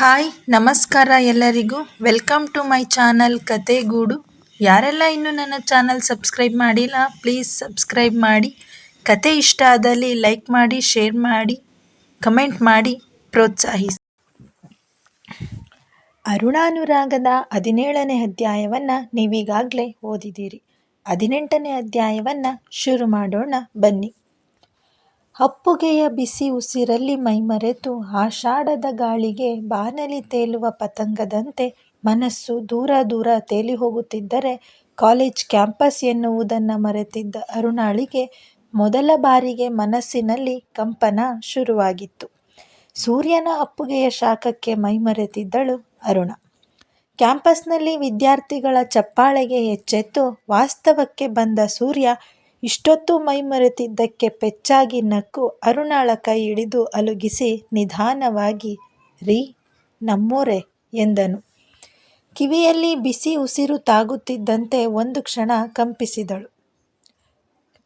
Hi, ನಮಸ್ಕಾರ ಎಲ್ಲರಿಗೂ. Welcome to my channel Kathegoodu ಯಾರೆಲ್ಲ ಇನ್ನೂ ನನ್ನ ಚಾನಲ್ ಸಬ್ಸ್ಕ್ರೈಬ್ ಮಾಡಿಲ್ಲ ಪ್ಲೀಸ್ ಸಬ್ಸ್ಕ್ರೈಬ್ ಮಾಡಿ. ಕತೆ ಇಷ್ಟ ಆದಲ್ಲಿ ಲೈಕ್ ಮಾಡಿ ಶೇರ್ ಮಾಡಿ ಕಮೆಂಟ್ ಮಾಡಿ, ಪ್ರೋತ್ಸಾಹಿಸಿ. ಅರುಣಾನುರಾಗದ ಹದಿನೇಳನೇ ಅಧ್ಯಾಯವನ್ನು ನೀವೀಗಾಗಲೇ ಓದಿದ್ದೀರಿ. ಹದಿನೆಂಟನೇ ಅಧ್ಯಾಯವನ್ನು ಶುರು ಮಾಡೋಣ, ಬನ್ನಿ. ಅಪ್ಪುಗೆಯ ಬಿಸಿ ಉಸಿರಲ್ಲಿ ಮೈಮರೆತು ಆಷಾಢದ ಗಾಳಿಗೆ ಬಾನಲಿ ತೇಲುವ ಪತಂಗದಂತೆ ಮನಸ್ಸು ದೂರ ದೂರ ತೇಲಿ ಹೋಗುತ್ತಿದ್ದರೆ ಕಾಲೇಜ್ ಕ್ಯಾಂಪಸ್ ಎನ್ನುವುದನ್ನು ಮರೆತಿದ್ದ ಅರುಣಾಳಿಗೆ ಮೊದಲ ಬಾರಿಗೆ ಮನಸ್ಸಿನಲ್ಲಿ ಕಂಪನ ಶುರುವಾಗಿತ್ತು. ಸೂರ್ಯನ ಅಪ್ಪುಗೆಯ ಶಾಖಕ್ಕೆ ಮೈಮರೆತಿದ್ದಳು ಅರುಣ. ಕ್ಯಾಂಪಸ್ನಲ್ಲಿ ವಿದ್ಯಾರ್ಥಿಗಳ ಚಪ್ಪಾಳೆಗೆ ಎಚ್ಚೆತ್ತು ವಾಸ್ತವಕ್ಕೆ ಬಂದ ಸೂರ್ಯ ಇಷ್ಟೊತ್ತು ಮೈಮರೆತಿದ್ದಕ್ಕೆ ಪೆಚ್ಚಾಗಿ ನಕ್ಕು ಅರುಣಾಳ ಕೈ ಹಿಡಿದು ಅಲುಗಿಸಿ ನಿಧಾನವಾಗಿ, ರೀ, ನಮ್ಮೋರೆ, ಎಂದನು. ಕಿವಿಯಲ್ಲಿ ಬಿಸಿ ಉಸಿರು ತಾಗುತ್ತಿದ್ದಂತೆ ಒಂದು ಕ್ಷಣ ಕಂಪಿಸಿದಳು.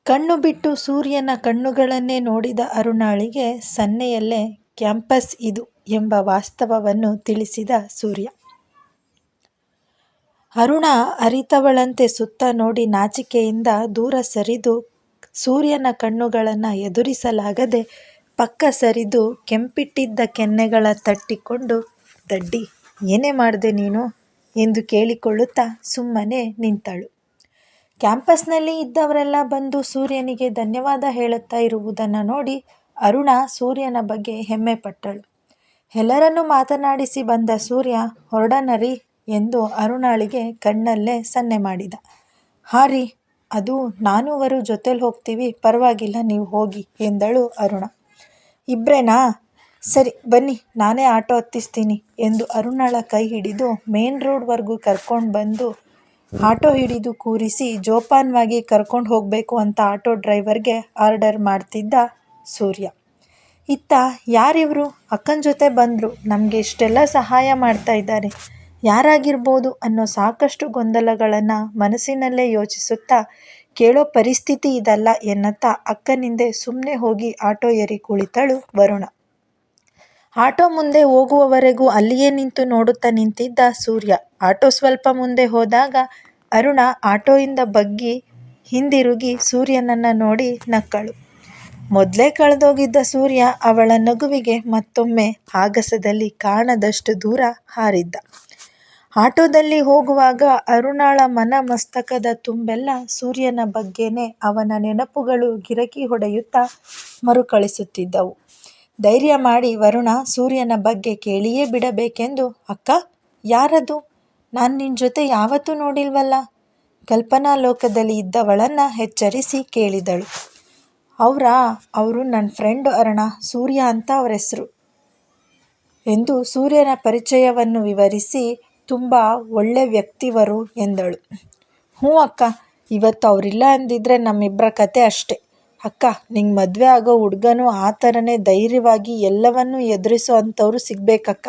ಕಣ್ಣು ಬಿಟ್ಟು ಸೂರ್ಯನ ಕಣ್ಣುಗಳನ್ನೇ ನೋಡಿದ ಅರುಣಾಳಿಗೆ ಸನ್ನೆಯಲ್ಲೇ, ಕ್ಯಾಂಪಸ್ ಇದು ಎಂಬ ವಾಸ್ತವವನ್ನು ತಿಳಿಸಿದ ಸೂರ್ಯ. ಅರುಣ ಅರಿತವಳಂತೆ ಸುತ್ತ ನೋಡಿ ನಾಚಿಕೆಯಿಂದ ದೂರ ಸರಿದು ಸೂರ್ಯನ ಕಣ್ಣುಗಳನ್ನು ಎದುರಿಸಲಾಗದೆ ಪಕ್ಕ ಸರಿದು ಕೆಂಪಿಟ್ಟಿದ್ದ ಕೆನ್ನೆಗಳ ತಟ್ಟಿಕೊಂಡು, ದಡ್ಡಿ, ಏನೇ ಮಾಡಿದೆ ನೀನು? ಎಂದು ಕೇಳಿಕೊಳ್ಳುತ್ತಾ ಸುಮ್ಮನೆ ನಿಂತಳು. ಕ್ಯಾಂಪಸ್ನಲ್ಲಿ ಇದ್ದವರೆಲ್ಲ ಬಂದು ಸೂರ್ಯನಿಗೆ ಧನ್ಯವಾದ ಹೇಳುತ್ತಾ ಇರುವುದನ್ನು ನೋಡಿ ಅರುಣ ಸೂರ್ಯನ ಬಗ್ಗೆ ಹೆಮ್ಮೆ ಪಟ್ಟಳು. ಎಲ್ಲರನ್ನೂ ಮಾತನಾಡಿಸಿ ಬಂದ ಸೂರ್ಯ, ಹೊರಡನರಿ ಎಂದು ಅರುಣಾಳಿಗೆ ಕಣ್ಣಲ್ಲೇ ಸನ್ನೆ ಮಾಡಿದ. ಹಾರಿ ರೀ, ಅದು ನಾನೂವರು ಜೊತೆಲಿ ಹೋಗ್ತೀವಿ, ಪರವಾಗಿಲ್ಲ, ನೀವು ಹೋಗಿ, ಎಂದಳು ಅರುಣ. ಇಬ್ಬರೇನಾ ಸರಿ, ಬನ್ನಿ, ನಾನೇ ಆಟೋ ಹತ್ತಿಸ್ತೀನಿ, ಎಂದು ಅರುಣಾಳ ಕೈ ಹಿಡಿದು ಮೇನ್ ರೋಡ್ವರೆಗೂ ಕರ್ಕೊಂಡು ಬಂದು ಆಟೋ ಹಿಡಿದು ಕೂರಿಸಿ ಜೋಪಾನವಾಗಿ ಕರ್ಕೊಂಡು ಹೋಗಬೇಕು ಅಂತ ಆಟೋ ಡ್ರೈವರ್ಗೆ ಆರ್ಡರ್ ಮಾಡ್ತಿದ್ದ ಸೂರ್ಯ. ಇತ್ತ ಯಾರಿವರು? ಅಕ್ಕನ ಜೊತೆ ಬಂದರು, ನಮಗೆ ಇಷ್ಟೆಲ್ಲ ಸಹಾಯ ಮಾಡ್ತಾ ಇದ್ದಾರೆ. ಯಾರಾಗಿರ್ಬೋದು ಅನ್ನೋ ಸಾಕಷ್ಟು ಗೊಂದಲಗಳನ್ನು ಮನಸ್ಸಿನಲ್ಲೇ ಯೋಚಿಸುತ್ತಾ ಕೇಳೋ ಪರಿಸ್ಥಿತಿ ಇದಲ್ಲ ಎನ್ನುತ್ತಾ ಅಕ್ಕನಿಂದೆ ಸುಮ್ಮನೆ ಹೋಗಿ ಆಟೋ ಏರಿ ಕುಳಿತಳು ವರುಣ. ಆಟೋ ಮುಂದೆ ಹೋಗುವವರೆಗೂ ಅಲ್ಲಿಯೇ ನಿಂತು ನೋಡುತ್ತಾ ನಿಂತಿದ್ದ ಸೂರ್ಯ. ಆಟೋ ಸ್ವಲ್ಪ ಮುಂದೆ ಹೋದಾಗ ಅರುಣ ಆಟೋಯಿಂದ ಬಗ್ಗಿ ಹಿಂದಿರುಗಿ ಸೂರ್ಯನನ್ನು ನೋಡಿ ನಕ್ಕಳು. ಮೊದಲೇ ಕಳೆದೋಗಿದ್ದ ಸೂರ್ಯ ಅವಳ ನಗುವಿಗೆ ಮತ್ತೊಮ್ಮೆ ಆಗಸದಲ್ಲಿ ಕಾಣದಷ್ಟು ದೂರ ಹಾರಿದ್ದ. ಆಟೋದಲ್ಲಿ ಹೋಗುವಾಗ ಅರುಣಾಳ ಮನ ಮಸ್ತಕದ ತುಂಬೆಲ್ಲ ಸೂರ್ಯನ ಬಗ್ಗೆನೇ ಅವನ ನೆನಪುಗಳು ಗಿರಕಿ ಹೊಡೆಯುತ್ತಾ ಮರುಕಳಿಸುತ್ತಿದ್ದವು. ಧೈರ್ಯ ಮಾಡಿ ವರುಣ ಸೂರ್ಯನ ಬಗ್ಗೆ ಕೇಳಿಯೇ ಬಿಡಬೇಕೆಂದು, ಅಕ್ಕ, ಯಾರದು? ನಾನು ನಿನ್ನ ಜೊತೆ ಯಾವತ್ತೂ ನೋಡಿಲ್ವಲ್ಲ? ಕಲ್ಪನಾ ಲೋಕದಲ್ಲಿ ಇದ್ದವಳನ್ನು ಎಚ್ಚರಿಸಿ ಕೇಳಿದಳು. ಅವರಾ? ಅವರು ನನ್ನ ಫ್ರೆಂಡ್ ಅರುಣ, ಸೂರ್ಯ ಅಂತ ಅವರ ಹೆಸರು ಎಂದು ಸೂರ್ಯನ ಪರಿಚಯವನ್ನು ವಿವರಿಸಿ ತುಂಬ ಒಳ್ಳೆ ವ್ಯಕ್ತಿವರು ಎಂದಳು. ಹ್ಞೂ ಅಕ್ಕ, ಇವತ್ತು ಅವರಿಲ್ಲ ಅಂದಿದ್ರೆ ನಮ್ಮಿಬ್ಬರ ಕತೆ ಅಷ್ಟೆ. ಅಕ್ಕ, ನಿಂಗೆ ಮದುವೆ ಆಗೋ ಹುಡುಗನೂ ಆ ಥರನೇ ಧೈರ್ಯವಾಗಿ ಎಲ್ಲವನ್ನೂ ಎದುರಿಸೋ ಅಂಥವ್ರು ಸಿಗಬೇಕಕ್ಕ.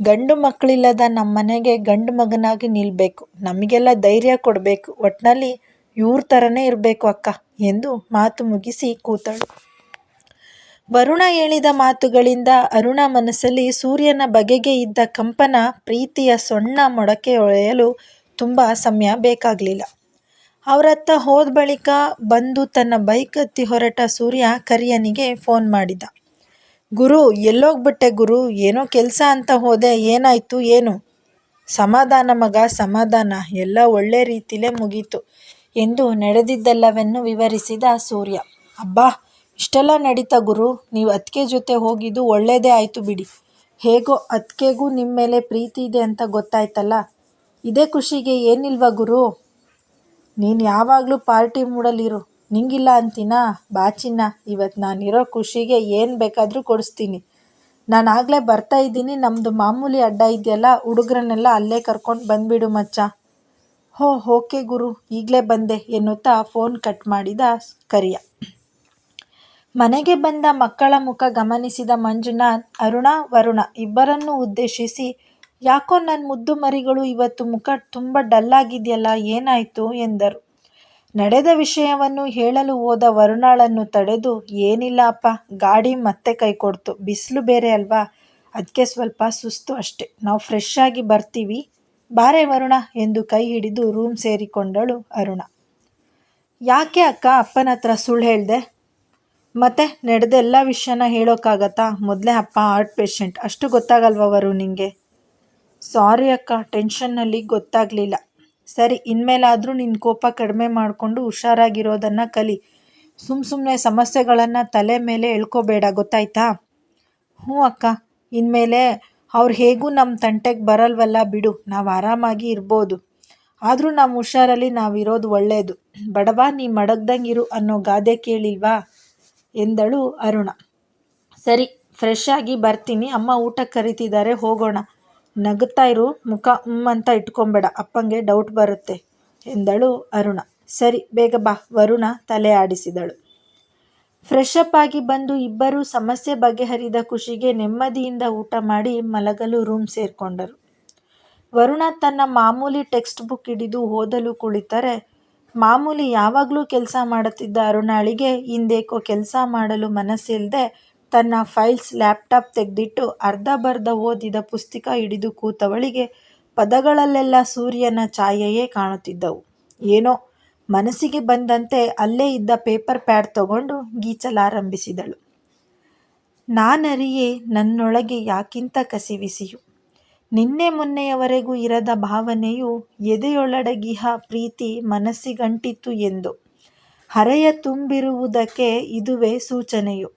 ಗಂಡು ಮಕ್ಕಳಿಲ್ಲದ ನಮ್ಮ ಮನೆಗೆ ಗಂಡು ಮಗನಾಗಿ ನಿಲ್ಲಬೇಕು ನಮಗೆಲ್ಲ ಧೈರ್ಯ ಕೊಡಬೇಕು. ಒಟ್ಟಿನಲ್ಲಿ ಇವ್ರ ಥರನೇ ಇರಬೇಕು ಅಕ್ಕ, ಎಂದು ಮಾತು ಮುಗಿಸಿ ಕೂತಳು. ವರುಣ ಹೇಳಿದ ಮಾತುಗಳಿಂದ ಅರುಣ ಮನಸ್ಸಲ್ಲಿ ಸೂರ್ಯನ ಬಗೆಗೆ ಇದ್ದ ಕಂಪನ ಪ್ರೀತಿಯ ಸೊಣ್ಣ ಮೊಡಕೆ ಒಳೆಯಲು ತುಂಬ ಸಮಯ ಬೇಕಾಗಲಿಲ್ಲ. ಅವರತ್ತ ಹೋದ ಬಳಿಕ ಬಂದು ತನ್ನ ಬೈಕ್ ಹತ್ತಿ ಹೊರಟ ಸೂರ್ಯ ಕರಿಯನಿಗೆ ಫೋನ್ ಮಾಡಿದ. ಗುರು, ಎಲ್ಲೋಗ್ಬಿಟ್ಟೆ ಗುರು, ಏನೋ ಕೆಲಸ ಅಂತ ಹೋದೆ, ಏನಾಯ್ತು, ಏನು? ಸಮಾಧಾನ ಮಗ, ಸಮಾಧಾನ, ಎಲ್ಲ ಒಳ್ಳೆ ರೀತಿಲೇ ಮುಗೀತು ಎಂದು ನಡೆದಿದ್ದೆಲ್ಲವನ್ನು ವಿವರಿಸಿದ ಸೂರ್ಯ. ಅಬ್ಬಾ ಇಷ್ಟೆಲ್ಲ ನಡೀತಾ ಗುರು, ನೀವು ಅತ್ತಿಗೆ ಜೊತೆ ಹೋಗಿದ್ದು ಒಳ್ಳೆಯದೇ ಆಯಿತು ಬಿಡಿ. ಹೇಗೋ ಅತ್ತಿಗೆಗೂ ನಿಮ್ಮ ಮೇಲೆ ಪ್ರೀತಿ ಇದೆ ಅಂತ ಗೊತ್ತಾಯ್ತಲ್ಲ? ಇದೇ ಖುಷಿಗೆ ಏನಿಲ್ವಾ ಗುರು? ನೀನು ಯಾವಾಗಲೂ ಪಾರ್ಟಿ ಮೂಡಲ್ಲಿರು. ನಿಂಗಿಲ್ಲ ಅಂತೀನಾ? ಬಾಚಿನ್ನ ಇವತ್ತು ನಾನಿರೋ ಖುಷಿಗೆ ಏನು ಬೇಕಾದರೂ ಕೊಡಿಸ್ತೀನಿ. ನಾನು ಆಗಲೇ ಬರ್ತಾ ಇದ್ದೀನಿ ನಮ್ಮದು ಮಾಮೂಲಿ ಅಡ್ಡ ಇದೆಯಲ್ಲ, ಹುಡುಗರನ್ನೆಲ್ಲ ಅಲ್ಲೇ ಕರ್ಕೊಂಡು ಬಂದುಬಿಡು ಮಚ್ಚ. ಹೋ, ಓಕೆ ಗುರು, ಈಗಲೇ ಬಂದೆ ಎನ್ನುತ್ತಾ ಫೋನ್ ಕಟ್ ಮಾಡಿದ ಕರಿಯ. ಮನೆಗೆ ಬಂದ ಮಕ್ಕಳ ಮುಖ ಗಮನಿಸಿದ ಮಂಜುನಾಥ್, ಅರುಣ, ವರುಣ ಇಬ್ಬರನ್ನೂ ಉದ್ದೇಶಿಸಿ, ಯಾಕೋ ನನ್ನ ಮುದ್ದು ಮರಿಗಳು ಇವತ್ತು ಮುಖ ತುಂಬ ಡಲ್ಲಾಗಿದೆಯಲ್ಲ ಏನಾಯಿತು? ಎಂದರು. ನಡೆದ ವಿಷಯವನ್ನು ಹೇಳಲು ಹೋದ ವರುಣಾಳನ್ನು ತಡೆದು, ಏನಿಲ್ಲ ಅಪ್ಪ, ಗಾಡಿ ಮತ್ತೆ ಕೈ ಕೊಡ್ತು. ಬಿಸಿಲು ಬೇರೆ ಅಲ್ವಾ? ಅದಕ್ಕೆ ಸ್ವಲ್ಪ ಸುಸ್ತು ಅಷ್ಟೆ. ನಾವು ಫ್ರೆಶ್ ಆಗಿ ಬರ್ತೀವಿ. ಬಾರೆ ವರುಣ ಎಂದು ಕೈ ಹಿಡಿದು ರೂಮ್ ಸೇರಿಕೊಂಡಳು ಅರುಣ. ಯಾಕೆ ಅಕ್ಕ ಅಪ್ಪನ ಹತ್ರ ಸುಳ್ಳು ಹೇಳ್ದೆ? ಮತ್ತೆ ನಡೆದ ಎಲ್ಲ ವಿಷಯನ ಹೇಳೋಕ್ಕಾಗತ್ತಾ ಮೊದಲೇ ಅಪ್ಪ ಹಾರ್ಟ್ ಪೇಷಂಟ್ ಅಷ್ಟು ಗೊತ್ತಾಗಲ್ವ ಅವರು ನಿಂಗೆ? ಸಾರಿ ಅಕ್ಕ ಟೆನ್ಷನ್ನಲ್ಲಿ ಗೊತ್ತಾಗಲಿಲ್ಲ. ಸರಿ, ಇನ್ಮೇಲಾದರೂ ನಿನ್ನ ಕೋಪ ಕಡಿಮೆ ಮಾಡಿಕೊಂಡು ಹುಷಾರಾಗಿರೋದನ್ನು ಕಲಿ. ಸುಮ್ಮ ಸುಮ್ಮನೆ ಸಮಸ್ಯೆಗಳನ್ನು ತಲೆ ಮೇಲೆ ಎಳ್ಕೋಬೇಡ, ಗೊತ್ತಾಯ್ತಾ? ಹ್ಞೂ ಅಕ್ಕ. ಇನ್ಮೇಲೆ ಅವ್ರು ಹೇಗೂ ನಮ್ಮ ತಂಟೆಗೆ ಬರಲ್ವಲ್ಲ ಬಿಡು, ನಾವು ಆರಾಮಾಗಿ ಇರ್ಬೋದು. ಆದರೂ ನಮ್ಮ ಹುಷಾರಲ್ಲಿ ನಾವಿರೋದು ಒಳ್ಳೆಯದು ಬಡವ, ನೀ ಮಡಗ್ದಂಗಿರು ಅನ್ನೋ ಗಾದೆ ಕೇಳಿಲ್ವಾ? ಎಂದಳು ಅರುಣ. ಸರಿ ಫ್ರೆಶ್ ಆಗಿ ಬರ್ತೀನಿ. ಅಮ್ಮ ಊಟಕ್ಕೆ ಕರೀತಿದ್ದಾರೆ, ಹೋಗೋಣ. ನಗುತ್ತಾ ಇರು, ಮುಖ ಅಂತ ಇಟ್ಕೊಂಬೇಡ. ಅಪ್ಪಂಗೆ ಡೌಟ್ ಬರುತ್ತೆ ಎಂದಳು ಅರುಣ. ಸರಿ, ಬೇಗ ಬಾ, ವರುಣ ತಲೆ ಆಡಿಸಿದಳು. ಫ್ರೆಶ್ ಅಪ್ ಆಗಿ ಬಂದು ಇಬ್ಬರೂ ಸಮಸ್ಯೆ ಬಗೆಹರಿದ ಖುಷಿಗೆ ನೆಮ್ಮದಿಯಿಂದ ಊಟ ಮಾಡಿ ಮಲಗಲು ರೂಮ್ ಸೇರಿಕೊಂಡರು. ವರುಣ ತನ್ನ ಮಾಮೂಲಿ ಟೆಕ್ಸ್ಟ್ ಬುಕ್ ಹಿಡಿದು ಓದಲು ಕುಳಿತರೆ ಮಾಮೂಲಿ ಯಾವಾಗಲೂ ಕೆಲಸ ಮಾಡುತ್ತಿದ್ದ ಅರುಣಾಳಿಗೆ ಇಂದೇಕೋ ಕೆಲಸ ಮಾಡಲು ಮನಸ್ಸಿಲ್ಲದೆ ತನ್ನ ಫೈಲ್ಸ್ ಲ್ಯಾಪ್ಟಾಪ್ ತೆಗೆದಿಟ್ಟು ಅರ್ಧಬರ್ಧ ಓದಿದ ಪುಸ್ತಕ ಹಿಡಿದು ಕೂತವಳಿಗೆ ಪದಗಳಲ್ಲೆಲ್ಲ ಸೂರ್ಯನ ಛಾಯೆಯೇ ಕಾಣುತ್ತಿದ್ದವು. ಏನೋ ಮನಸ್ಸಿಗೆ ಬಂದಂತೆ ಅಲ್ಲೇ ಇದ್ದ ಪೇಪರ್ ಪ್ಯಾಡ್ ತಗೊಂಡು ಗೀಚಲಾರಂಭಿಸಿದಳು. ನಾನರಿಯೇ ನನ್ನೊಳಗೆ ಯಾಕಿಂತ ಕಸಿವಿಸಿಯು? ನಿನ್ನೆ ಮೊನ್ನೆಯವರೆಗೂ ಇರದ ಭಾವನೆಯು ಎದೆಯೊಳಡಗಿಹ ಪ್ರೀತಿ ಮನಸ್ಸಿಗಂಟಿತು ಎಂದು. ಹರೆಯ ತುಂಬಿರುವುದಕ್ಕೆ ಇದುವೇ ಸೂಚನೆಯು.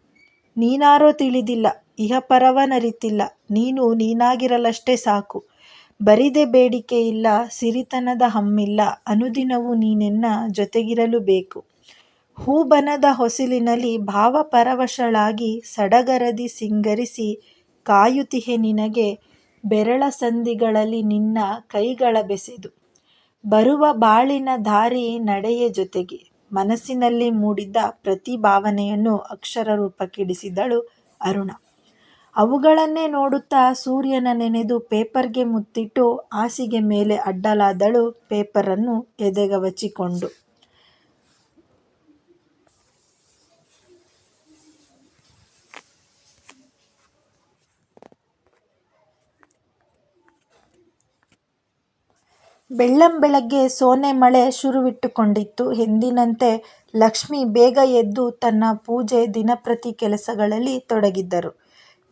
ನೀನಾರೋ ತಿಳಿದಿಲ್ಲ, ಇಹ ಪರವನರಿತಿಲ್ಲ, ನೀನು ನೀನಾಗಿರಲಷ್ಟೇ ಸಾಕು. ಬರಿದೆ ಬೇಡಿಕೆ ಇಲ್ಲ, ಸಿರಿತನದ ಹಮ್ಮಿಲ್ಲ, ಅನುದಿನವೂ ನೀನೆನ್ನ ಜೊತೆಗಿರಲು ಬೇಕು. ಹೂಬನದ ಹೊಸಿಲಿನಲ್ಲಿ ಭಾವಪರವಶಳಾಗಿ ಸಡಗರದಿ ಸಿಂಗರಿಸಿ ಕಾಯುತಿಹೆ ನಿನಗೆ ಬೆರಳ ಸಂಧಿಗಳಲ್ಲಿ ನಿನ್ನ ಕೈಗಳ ಬೆಸೆದು. ಬರುವ ಬಾಳಿನ ದಾರಿ ನಡೆಯ ಜೊತೆಗೆ ಮನಸ್ಸಿನಲ್ಲಿ ಮೂಡಿದ್ದ ಪ್ರತಿ ಭಾವನೆಯನ್ನು ಅಕ್ಷರ ರೂಪಕ್ಕಿಡಿಸಿದಳು ಅರುಣ. ಅವುಗಳನ್ನೇ ನೋಡುತ್ತಾ ಸೂರ್ಯನ ನೆನೆದು ಪೇಪರ್ಗೆ ಮುತ್ತಿಟ್ಟು ಹಾಸಿಗೆ ಮೇಲೆ ಅಡ್ಡಲಾದಳು ಪೇಪರನ್ನು ಎದೆಗವಚಿಕೊಂಡು. ಬೆಳ್ಳಂಬೆಳಗ್ಗೆ ಸೋನೆ ಮಳೆ ಶುರುವಿಟ್ಟುಕೊಂಡಿತ್ತು. ಎಂದಿನಂತೆ ಲಕ್ಷ್ಮಿ ಬೇಗ ಎದ್ದು ತನ್ನ ಪೂಜೆ ದಿನಪ್ರತಿ ಕೆಲಸಗಳಲ್ಲಿ ತೊಡಗಿದ್ದರು.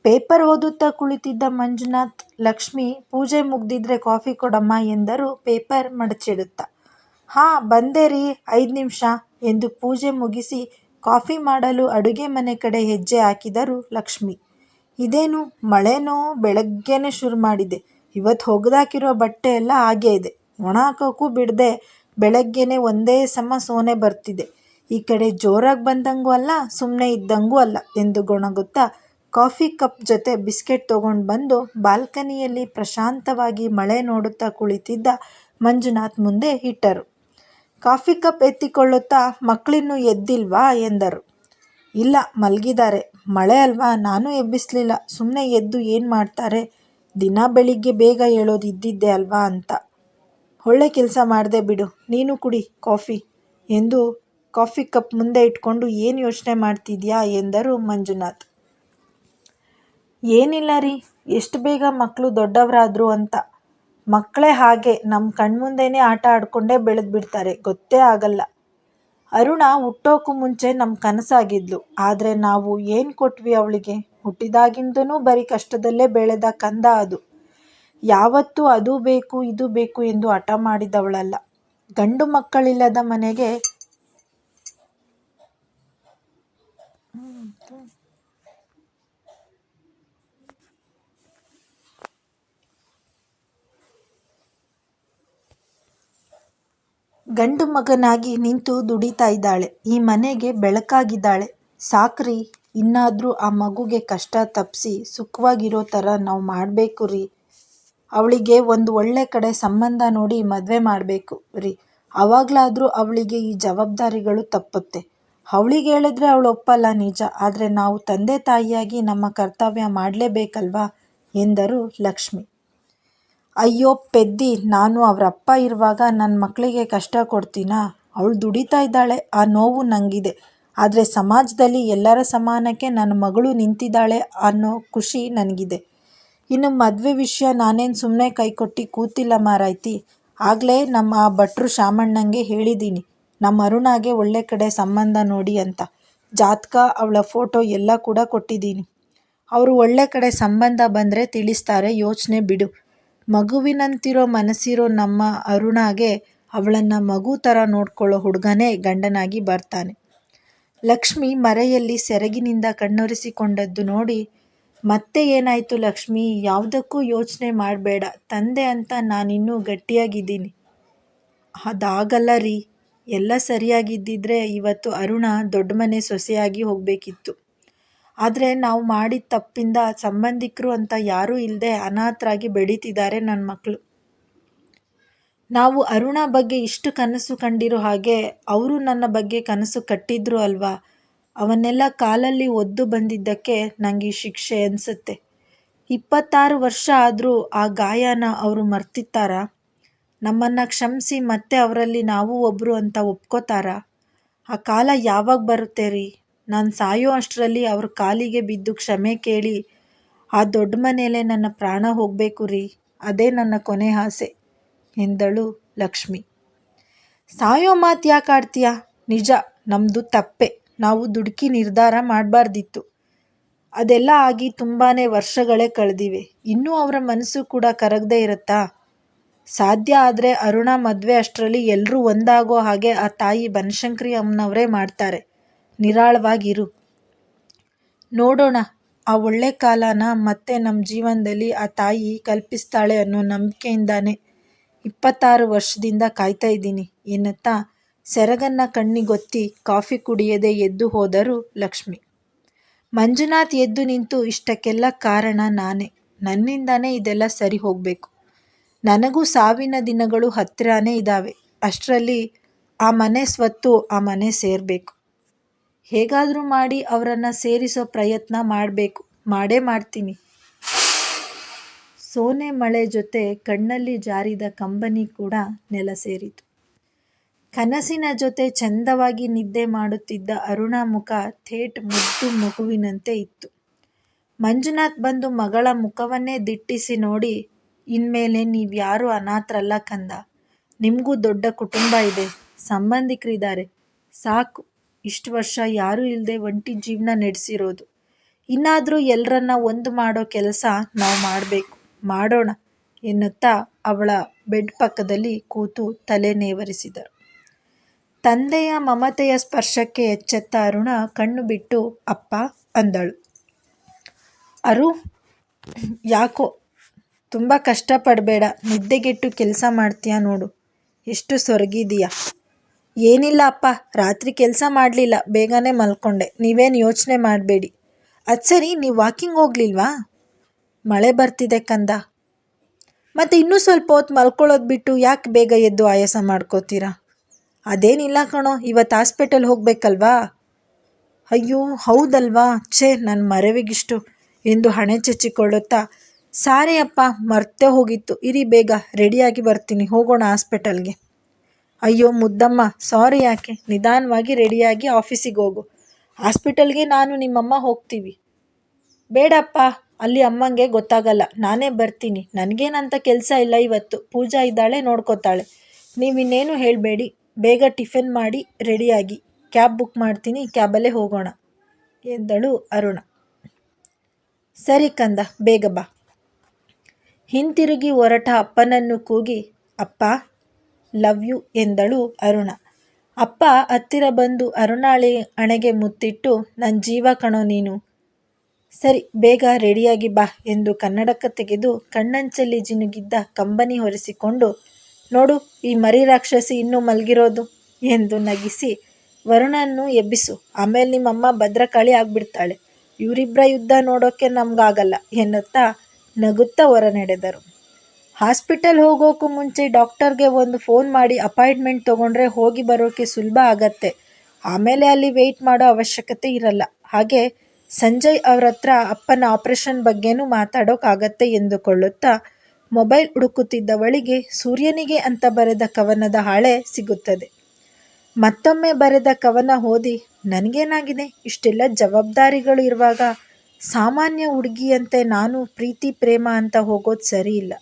ಪೇಪರ್ ಓದುತ್ತಾ ಕುಳಿತಿದ್ದ ಮಂಜುನಾಥ್, ಲಕ್ಷ್ಮಿ, ಪೂಜೆ ಮುಗ್ದಿದ್ರೆ ಕಾಫಿ ಕೊಡಮ್ಮ ಎಂದರು. ಪೇಪರ್ ಮಡಚಿಡುತ್ತ, ಹಾ, ಬಂದೆ ರೀ, ಐದು ನಿಮಿಷ ಎಂದು ಪೂಜೆ ಮುಗಿಸಿ ಕಾಫಿ ಮಾಡಲು ಅಡುಗೆ ಮನೆ ಕಡೆ ಹೆಜ್ಜೆ ಹಾಕಿದರು ಲಕ್ಷ್ಮಿ. ಇದೇನು ಮಳೆನೋ, ಬೆಳಗ್ಗೆನೇ ಶುರು ಮಾಡಿದೆ. ಇವತ್ತು ಹೋಗ್ದಾಕಿರೋ ಬಟ್ಟೆ ಎಲ್ಲ ಹಾಗೇ ಇದೆ. ಒಣ ಹಾಕೋಕ್ಕೂ ಬಿಡದೆ. ಬೆಳಗ್ಗೆನೆ ಒಂದೇ ಸಮ ಸೋನೆ ಬರ್ತಿದೆ. ಈ ಕಡೆ ಜೋರಾಗಿ ಬಂದಂಗೂ ಅಲ್ಲ ಸುಮ್ಮನೆ ಇದ್ದಂಗೂ ಅಲ್ಲ ಎಂದು ಗೊಣಗುತ್ತಾ ಕಾಫಿ ಕಪ್ ಜೊತೆ ಬಿಸ್ಕೆಟ್ ತಗೊಂಡು ಬಂದು ಬಾಲ್ಕನಿಯಲ್ಲಿ ಪ್ರಶಾಂತವಾಗಿ ಮಳೆ ನೋಡುತ್ತಾ ಕುಳಿತಿದ್ದ ಮಂಜುನಾಥ್ ಮುಂದೆ ಇಟ್ಟರು. ಕಾಫಿ ಕಪ್ ಎತ್ತಿಕೊಳ್ಳುತ್ತಾ ಮಕ್ಕಳಿನ್ನೂ ಎದ್ದಿಲ್ವಾ ಎಂದರು. ಇಲ್ಲ, ಮಲಗಿದ್ದಾರೆ. ಮಳೆ ಅಲ್ವಾ? ನಾನು ಎಬ್ಬಿಸ್ಲಿಲ್ಲ. ಸುಮ್ಮನೆ ಎದ್ದು ಏನು ಮಾಡ್ತಾರೆ? ದಿನ ಬೆಳಿಗ್ಗೆ ಬೇಗ ಹೇಳೋದು ಇದ್ದಿದ್ದೆ ಅಲ್ವಾ ಅಂತ. ಒಳ್ಳೆ ಕೆಲಸ ಮಾಡಿದೆ ಬಿಡು. ನೀನು ಕುಡಿ ಕಾಫಿ ಎಂದು ಕಾಫಿ ಕಪ್ ಮುಂದೆ ಇಟ್ಕೊಂಡು ಏನು ಯೋಚನೆ ಮಾಡ್ತಿದ್ಯಾ ಎಂದರು ಮಂಜುನಾಥ್. ಏನಿಲ್ಲ ರೀ, ಎಷ್ಟು ಬೇಗ ಮಕ್ಕಳು ದೊಡ್ಡವರಾದ್ರು ಅಂತ. ಮಕ್ಕಳೇ ಹಾಗೆ ನಮ್ಮ ಕಣ್ಮುಂದೆನೇ ಆಟ ಆಡ್ಕೊಂಡೇ ಬೆಳೆದು ಬಿಡ್ತಾರೆ, ಗೊತ್ತೇ ಆಗಲ್ಲ. ಅರುಣ ಹುಟ್ಟೋಕು ಮುಂಚೆ ನಮ್ಮ ಕನಸಾಗಿದ್ಲು. ಆದರೆ ನಾವು ಏನು ಕೊಟ್ವಿ ಅವಳಿಗೆ? ಹುಟ್ಟಿದಾಗಿಂದನೂ ಬರೀ ಕಷ್ಟದಲ್ಲೇ ಬೆಳೆದ ಕಂದ ಅದು. ಯಾವತ್ತೂ ಅದು ಬೇಕು, ಇದು ಬೇಕು ಎಂದು ಹಠ ಮಾಡಿದವಳಲ್ಲ. ಗಂಡು ಮಕ್ಕಳಿಲ್ಲದ ಮನೆಗೆ ಗಂಡು ಮಗನಾಗಿ ನಿಂತು ದುಡಿತಾ ಇದ್ದಾಳೆ. ಈ ಮನೆಗೆ ಬೆಳಕಾಗಿದ್ದಾಳೆ. ಸಾಕ್ರಿ, ಇನ್ನಾದರೂ ಆ ಮಗುಗೆ ಕಷ್ಟ ತಪ್ಪಿಸಿ ಸುಖವಾಗಿರೋ ಥರ ನಾವು ಮಾಡಬೇಕು ರೀ. ಅವಳಿಗೆ ಒಂದು ಒಳ್ಳೆ ಕಡೆ ಸಂಬಂಧ ನೋಡಿ ಮದುವೆ ಮಾಡಬೇಕು. ರೀ, ಅವಾಗಲಾದರೂ ಅವಳಿಗೆ ಈ ಜವಾಬ್ದಾರಿಗಳು ತಪ್ಪುತ್ತೆ. ಅವಳಿಗೆ ಹೇಳಿದ್ರೆ ಅವಳು ಒಪ್ಪಲ್ಲ ನಿಜ, ಆದರೆ ನಾವು ತಂದೆ ತಾಯಿಯಾಗಿ ನಮ್ಮ ಕರ್ತವ್ಯ ಮಾಡಲೇಬೇಕಲ್ವಾ? ಎಂದರು ಲಕ್ಷ್ಮಿ. ಅಯ್ಯೋ, ಪೆದ್ದಿ, ನಾನು ಅವರ ಅಪ್ಪ ಇರುವಾಗ ನನ್ನ ಮಕ್ಕಳಿಗೆ ಕಷ್ಟ ಕೊಡ್ತೀನಾ? ಅವಳು ದುಡಿತಾ ಇದ್ದಾಳೆ, ಆ ನೋವು ನನಗಿದೆ ಆದರೆ ಸಮಾಜದಲ್ಲಿ ಎಲ್ಲರ ಸಮಾನಕ್ಕೆ ನನ್ನ ಮಗಳು ನಿಂತಿದ್ದಾಳೆ ಅನ್ನೋ ಖುಷಿ ನನಗಿದೆ. ಇನ್ನು ಮದುವೆ ವಿಷಯ ನಾನೇನು ಸುಮ್ಮನೆ ಕೈಕೊಟ್ಟು ಕೂತಿಲ್ಲ ಮಾರಾಯ್ತಿ. ಆಗಲೇ ನಮ್ಮ ಭಟ್ರು ಶಾಮಣ್ಣಂಗೆ ಹೇಳಿದ್ದೀನಿ ನಮ್ಮ ಅರುಣಾಗೆ ಒಳ್ಳೆ ಕಡೆ ಸಂಬಂಧ ನೋಡಿ ಅಂತ. ಜಾತಕ, ಅವಳ ಫೋಟೋ ಎಲ್ಲ ಕೂಡ ಕೊಟ್ಟಿದ್ದೀನಿ ಅವರು ಒಳ್ಳೆ ಕಡೆ ಸಂಬಂಧ ಬಂದರೆ ತಿಳಿಸ್ತಾರೆ, ಯೋಚನೆ ಬಿಡು. ಮಗುವಿನಂತಿರೋ ಮನಸ್ಸಿರೋ ನಮ್ಮ ಅರುಣಾಗೆ ಅವಳನ್ನು ಮಗು ಥರ ನೋಡ್ಕೊಳ್ಳೋ ಹುಡುಗನೇ ಗಂಡನಾಗಿ ಬರ್ತಾನೆ. ಲಕ್ಷ್ಮಿ ಮರೆಯಲ್ಲಿ ಸೆರಗಿನಿಂದ ಕಣ್ಣೊರೆಸಿಕೊಂಡದ್ದು ನೋಡಿ ಮತ್ತೆ ಏನಾಯ್ತು ಲಕ್ಷ್ಮಿ? ಯಾವುದಕ್ಕೂ ಯೋಚನೆ ಮಾಡಬೇಡ. ತಂದೆ ಅಂತ ನಾನಿನ್ನೂ ಗಟ್ಟಿಯಾಗಿದ್ದೀನಿ. ಅದಾಗಲ್ಲ ರೀ. ಎಲ್ಲ ಸರಿಯಾಗಿದ್ದಿದ್ರೆ ಇವತ್ತು ಅರುಣ ದೊಡ್ಡ ಮನೆ ಸೊಸೆಯಾಗಿ ಹೋಗಬೇಕಿತ್ತು. ಆದರೆ ನಾವು ಮಾಡಿದ ತಪ್ಪಿಂದ ಸಂಬಂಧಿಕರು ಅಂತ ಯಾರೂ ಇಲ್ಲದೆ ಅನಾಥರಾಗಿ ಬೆಳೀತಿದ್ದಾರೆ ನನ್ನ ಮಕ್ಕಳು ನಾವು ಅರುಣ ಬಗ್ಗೆ ಇಷ್ಟು ಕನಸು ಕಂಡಿರೋ ಹಾಗೆ ಅವರು ನನ್ನ ಬಗ್ಗೆ ಕನಸು ಕಟ್ಟಿದ್ರು ಅಲ್ವಾ? ಅವನ್ನೆಲ್ಲ ಕಾಲಲ್ಲಿ ಒದ್ದು ಬಂದಿದ್ದಕ್ಕೆ ನನಗೆ ಈ ಶಿಕ್ಷೆ ಅನಿಸುತ್ತೆ. ಇಪ್ಪತ್ತಾರು ವರ್ಷ ಆದರೂ ಆ ಗಾಯನ ಅವರು ಮರ್ತಿತ್ತಾರಾ ನಮ್ಮನ್ನು ಕ್ಷಮಿಸಿ ಮತ್ತೆ ಅವರಲ್ಲಿ ನಾವು ಒಬ್ಬರು ಅಂತ ಒಪ್ಕೋತಾರಾ? ಆ ಕಾಲ ಯಾವಾಗ ಬರುತ್ತೆ ರೀ? ನಾನು ಸಾಯೋ ಅಷ್ಟರಲ್ಲಿ ಅವ್ರ ಕಾಲಿಗೆ ಬಿದ್ದು ಕ್ಷಮೆ ಕೇಳಿ ಆ ದೊಡ್ಡ ಮನೆಯಲ್ಲೇ ನನ್ನ ಪ್ರಾಣ ಹೋಗಬೇಕು ರೀ. ಅದೇ ನನ್ನ ಕೊನೆ ಆಸೆ, ಎಂದಳು ಲಕ್ಷ್ಮಿ. ಸಾಯೋ ಮಾತು ಯಾಕೆ ಆಡ್ತೀಯ? ನಿಜ ನಮ್ಮದು ತಪ್ಪೆ. ನಾವು ದುಡುಕಿ ನಿರ್ಧಾರ ಮಾಡಬಾರ್ದಿತ್ತು. ಅದೆಲ್ಲ ಆಗಿ ತುಂಬಾ ವರ್ಷಗಳೇ ಕಳೆದಿವೆ. ಇನ್ನೂ ಅವರ ಮನಸ್ಸು ಕೂಡ ಕರಗದೇ ಇರುತ್ತಾ? ಸಾಧ್ಯ ಆದರೆ ಅರುಣ ಮದುವೆ ಅಷ್ಟರಲ್ಲಿ ಎಲ್ಲರೂ ಒಂದಾಗೋ ಹಾಗೆ ಆ ತಾಯಿ ಬನಶಂಕರಿ ಅಮ್ಮನವರೇ ಮಾಡ್ತಾರೆ. ನಿರಾಳವಾಗಿರು. ನೋಡೋಣ, ಆ ಒಳ್ಳೆ ಕಾಲನ ಮತ್ತೆ ನಮ್ಮ ಜೀವನದಲ್ಲಿ ಆ ತಾಯಿ ಕಲ್ಪಿಸ್ತಾಳೆ ಅನ್ನೋ ನಂಬಿಕೆಯಿಂದಾನೆ ಇಪ್ಪತ್ತಾರು ವರ್ಷದಿಂದ ಕಾಯ್ತಾ ಇದ್ದೀನಿ, ಎನ್ನುತ್ತಾ ಸೆರಗನ್ನ ಕಣ್ಣಿಗೊತ್ತಿ ಕಾಫಿ ಕುಡಿಯದೆ ಎದ್ದು ಹೋದರು ಲಕ್ಷ್ಮಿ. ಮಂಜುನಾಥ್ ಎದ್ದು ನಿಂತು ಇಷ್ಟಕ್ಕೆಲ್ಲ ಕಾರಣ ನಾನೇ. ನನ್ನಿಂದಾನೇ ಇದೆಲ್ಲ ಸರಿ ಹೋಗಬೇಕು. ನನಗೂ ಸಾವಿನ ದಿನಗಳು ಹತ್ತಿರನೇ ಇದ್ದಾವೆ ಅಷ್ಟರಲ್ಲಿ ಆ ಮನೆ ಸ್ವತ್ತು ಆ ಮನೆ ಸೇರಬೇಕು. ಹೇಗಾದರೂ ಮಾಡಿ ಅವರನ್ನು ಸೇರಿಸೋ ಪ್ರಯತ್ನ ಮಾಡಬೇಕು. ಮಾಡೇ ಮಾಡ್ತೀನಿ. ಸೋನೆ ಮಳೆ ಜೊತೆ ಕಣ್ಣಲ್ಲಿ ಜಾರಿದ ಕಂಬನಿ ಕೂಡ ನೆಲ ಸೇರಿತು. ಕನಸಿನ ಜೊತೆ ಚಂದವಾಗಿ ನಿದ್ದೆ ಮಾಡುತ್ತಿದ್ದ ಅರುಣಾ ಮುಖ ಥೇಟ್ ಮುದ್ದು ಮಗುವಿನಂತೆ ಇತ್ತು. ಮಂಜುನಾಥ್ ಬಂದು ಮಗಳ ಮುಖವನ್ನೇ ದಿಟ್ಟಿಸಿ ನೋಡಿ, ಇನ್ಮೇಲೆ ನೀವ್ಯಾರೂ ಅನಾಥರಲ್ಲ ಕಂದ. ನಿಮಗೂ ದೊಡ್ಡ ಕುಟುಂಬ ಇದೆ, ಸಂಬಂಧಿಕರಿದ್ದಾರೆ. ಸಾಕು, ಇಷ್ಟು ವರ್ಷ ಯಾರೂ ಇಲ್ಲದೆ ಒಂಟಿ ಜೀವನ ನಡೆಸಿರೋದು. ಇನ್ನಾದರೂ ಎಲ್ಲರನ್ನ ಒಂದು ಮಾಡೋ ಕೆಲಸ ನಾವು ಮಾಡಬೇಕು, ಮಾಡೋಣ ಎನ್ನುತ್ತಾ ಅವಳ ಬೆಡ್ ಪಕ್ಕದಲ್ಲಿ ಕೂತು ತಲೆ ನೇವರಿಸಿದರು ತಂದೆಯ ಮಮತೆಯ ಸ್ಪರ್ಶಕ್ಕೆ ಎಚ್ಚೆತ್ತ ಅರುಣ ಕಣ್ಣು ಬಿಟ್ಟು, ಅಪ್ಪ, ಅಂದಳು. ಅರು, ಯಾಕೋ? ತುಂಬ ಕಷ್ಟಪಡಬೇಡ. ನಿದ್ದೆಗೆಟ್ಟು ಕೆಲಸ ಮಾಡ್ತೀಯ ನೋಡು. ಎಷ್ಟು ಸೊರಗಿದೀಯ. ಏನಿಲ್ಲ ಅಪ್ಪ, ರಾತ್ರಿ ಕೆಲಸ ಮಾಡಲಿಲ್ಲ. ಬೇಗನೆ ಮಲ್ಕೊಂಡೆ. ನೀವೇನು ಯೋಚನೆ ಮಾಡಬೇಡಿ. ಅದು ಸರಿ, ನೀವು ವಾಕಿಂಗ್ ಹೋಗ್ಲಿಲ್ವಾ? ಮಳೆ ಬರ್ತಿದೆ ಕಂದ. ಮತ್ತು ಇನ್ನೂ ಸ್ವಲ್ಪ ಹೊತ್ತು ಮಲ್ಕೊಳ್ಳೋದು ಬಿಟ್ಟು ಯಾಕೆ ಬೇಗ ಎದ್ದು ಆಯಾಸ ಮಾಡ್ಕೋತೀರಾ? ಅದೇನಿಲ್ಲ ಕಣೋ, ಇವತ್ತು ಹಾಸ್ಪಿಟಲ್ ಹೋಗಬೇಕಲ್ವಾ? ಅಯ್ಯೋ, ಹೌದಲ್ವಾ? ಛೇ ನನ್ನ ಮರವಿಗಿಷ್ಟು. ಎಂದು ಹಣೆ ಚಚ್ಚಿಕೊಳ್ಳುತ್ತಾ. ಸಾರಿ ಅಪ್ಪ, ಮರ್ತೆ ಹೋಗಿತ್ತು. ಇರಿ ಬೇಗ, ರೆಡಿಯಾಗಿ ಬರ್ತೀನಿ. ಹೋಗೋಣ ಹಾಸ್ಪಿಟಲ್ಗೆ. ಅಯ್ಯೋ, ಮುದ್ದಮ್ಮ, ಸಾರಿ ಯಾಕೆ? ನಿಧಾನವಾಗಿ ರೆಡಿಯಾಗಿ ಆಫೀಸಿಗೆ ಹೋಗು. ಹಾಸ್ಪಿಟಲ್ಗೆ ನಾನು ನಿಮ್ಮಮ್ಮ ಹೋಗ್ತೀವಿ. ಬೇಡಪ್ಪ, ಅಲ್ಲಿ ಅಮ್ಮಂಗೆ ಗೊತ್ತಾಗಲ್ಲ. ನಾನೇ ಬರ್ತೀನಿ. ನನಗೇನಂತ ಕೆಲಸ ಇಲ್ಲ ಇವತ್ತು. ಪೂಜಾ ಇದ್ದಾಳೆ, ನೋಡ್ಕೋತಾಳೆ. ನೀವಿನ್ನೇನು ಹೇಳಬೇಡಿ. ಬೇಗ ಟಿಫಿನ್ ಮಾಡಿ ರೆಡಿಯಾಗಿ. ಕ್ಯಾಬ್ ಬುಕ್ ಮಾಡ್ತೀನಿ, ಕ್ಯಾಬಲ್ಲೇ ಹೋಗೋಣ ಎಂದಳು ಅರುಣ. ಸರಿ ಕಂದ, ಬೇಗ ಬಾ. ಹಿಂತಿರುಗಿ ಹೊರಟ ಅಪ್ಪನನ್ನು ಕೂಗಿ, ಅಪ್ಪ, ಲವ್ ಯು ಎಂದಳು ಅರುಣ. ಅಪ್ಪ ಹತ್ತಿರ ಬಂದು ಅರುಣಾಳಿ ಅಣೆಗೆ ಮುತ್ತಿಟ್ಟು ನನ್ನ ಜೀವ ಕಣೋ ನೀನು. ಸರಿ, ಬೇಗ ರೆಡಿಯಾಗಿ ಬಾ ಎಂದು ಕನ್ನಡಕ ತೆಗೆದು ಕಣ್ಣಂಚಲ್ಲಿ ಜಿನುಗಿದ್ದ ಕಂಬನಿ ಹೊರಿಸಿಕೊಂಡು ನೋಡು, ಈ ಮರಿ ರಾಕ್ಷಸಿ ಇನ್ನೂ ಮಲಗಿರೋದು ಎಂದು ನಗಿಸಿ ವರುಣನ್ನು ಎಬ್ಬಿಸು. ಆಮೇಲೆ ನಿಮ್ಮಮ್ಮ ಭದ್ರಕಾಳಿ ಆಗ್ಬಿಡ್ತಾಳೆ. ಇವರಿಬ್ಬರ ಯುದ್ಧ ನೋಡೋಕ್ಕೆ ನಮಗಾಗಲ್ಲ ಎನ್ನುತ್ತಾ ನಗುತ್ತಾ ಹೊರ ನಡೆದರು ಹಾಸ್ಪಿಟಲ್ ಹೋಗೋಕ್ಕೂ ಮುಂಚೆ ಡಾಕ್ಟರ್ಗೆ ಒಂದು ಫೋನ್ ಮಾಡಿ ಅಪಾಯಿಂಟ್ಮೆಂಟ್ ತೊಗೊಂಡ್ರೆ ಹೋಗಿ ಬರೋಕ್ಕೆ ಸುಲಭ ಆಗತ್ತೆ. ಆಮೇಲೆ ಅಲ್ಲಿ ವೆಯ್ಟ್ ಮಾಡೋ ಅವಶ್ಯಕತೆ ಇರಲ್ಲ. ಹಾಗೆ ಸಂಜಯ್ ಅವ್ರ ಹತ್ರ ಅಪ್ಪನ ಆಪರೇಷನ್ ಬಗ್ಗೆನೂ ಮಾತಾಡೋಕ್ಕಾಗತ್ತೆ ಎಂದುಕೊಳ್ಳುತ್ತಾ ಮೊಬೈಲ್ ಹುಡುಕುತ್ತಿದ್ದವಳಿಗೆ ಸೂರ್ಯನಿಗೆ ಅಂತ ಬರೆದ ಕವನದ ಹಾಳೆ ಸಿಗುತ್ತದೆ ಮತ್ತೊಮ್ಮೆ ಬರೆದ ಕವನ ಓದಿ, ನನಗೇನಾಗಿದೆ ಇಷ್ಟೆಲ್ಲ ಜವಾಬ್ದಾರಿಗಳು ಇರುವಾಗ ಸಾಮಾನ್ಯ ಹುಡುಗಿಯಂತೆ ನಾನು ಪ್ರೀತಿ, ಪ್ರೇಮ ಅಂತ ಹೋಗೋದು ಇಲ್ಲ.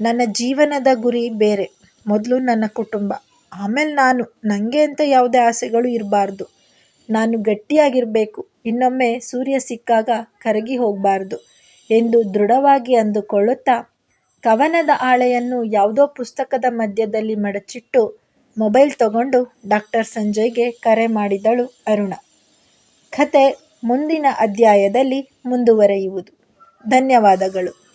ನನ್ನ ಜೀವನದ ಗುರಿ ಬೇರೆ. ಮೊದಲು ನನ್ನ ಕುಟುಂಬ. ಆಮೇಲೆ ನಾನು. ನನಗೆ ಅಂತ ಯಾವುದೇ ಆಸೆಗಳು ಇರಬಾರ್ದು ನಾನು ಗಟ್ಟಿಯಾಗಿರಬೇಕು, ಇನ್ನೊಮ್ಮೆ ಸೂರ್ಯ ಸಿಕ್ಕಾಗ ಕರಗಿ ಹೋಗಬಾರ್ದು ಎಂದು ದೃಢವಾಗಿ ಅಂದುಕೊಳ್ಳುತ್ತಾ ಕವನದ ಹಾಳೆಯನ್ನು ಯಾವುದೋ ಪುಸ್ತಕದ ಮಧ್ಯದಲ್ಲಿ ಮಡಚಿಟ್ಟು ಮೊಬೈಲ್ ತಗೊಂಡು ಡಾಕ್ಟರ್ ಸಂಜಯ್ಗೆ ಕರೆ ಮಾಡಿದಳು ಅರುಣ ಕಥೆ ಮುಂದಿನ ಅಧ್ಯಾಯದಲ್ಲಿ ಮುಂದುವರೆಯುವುದು ಧನ್ಯವಾದಗಳು.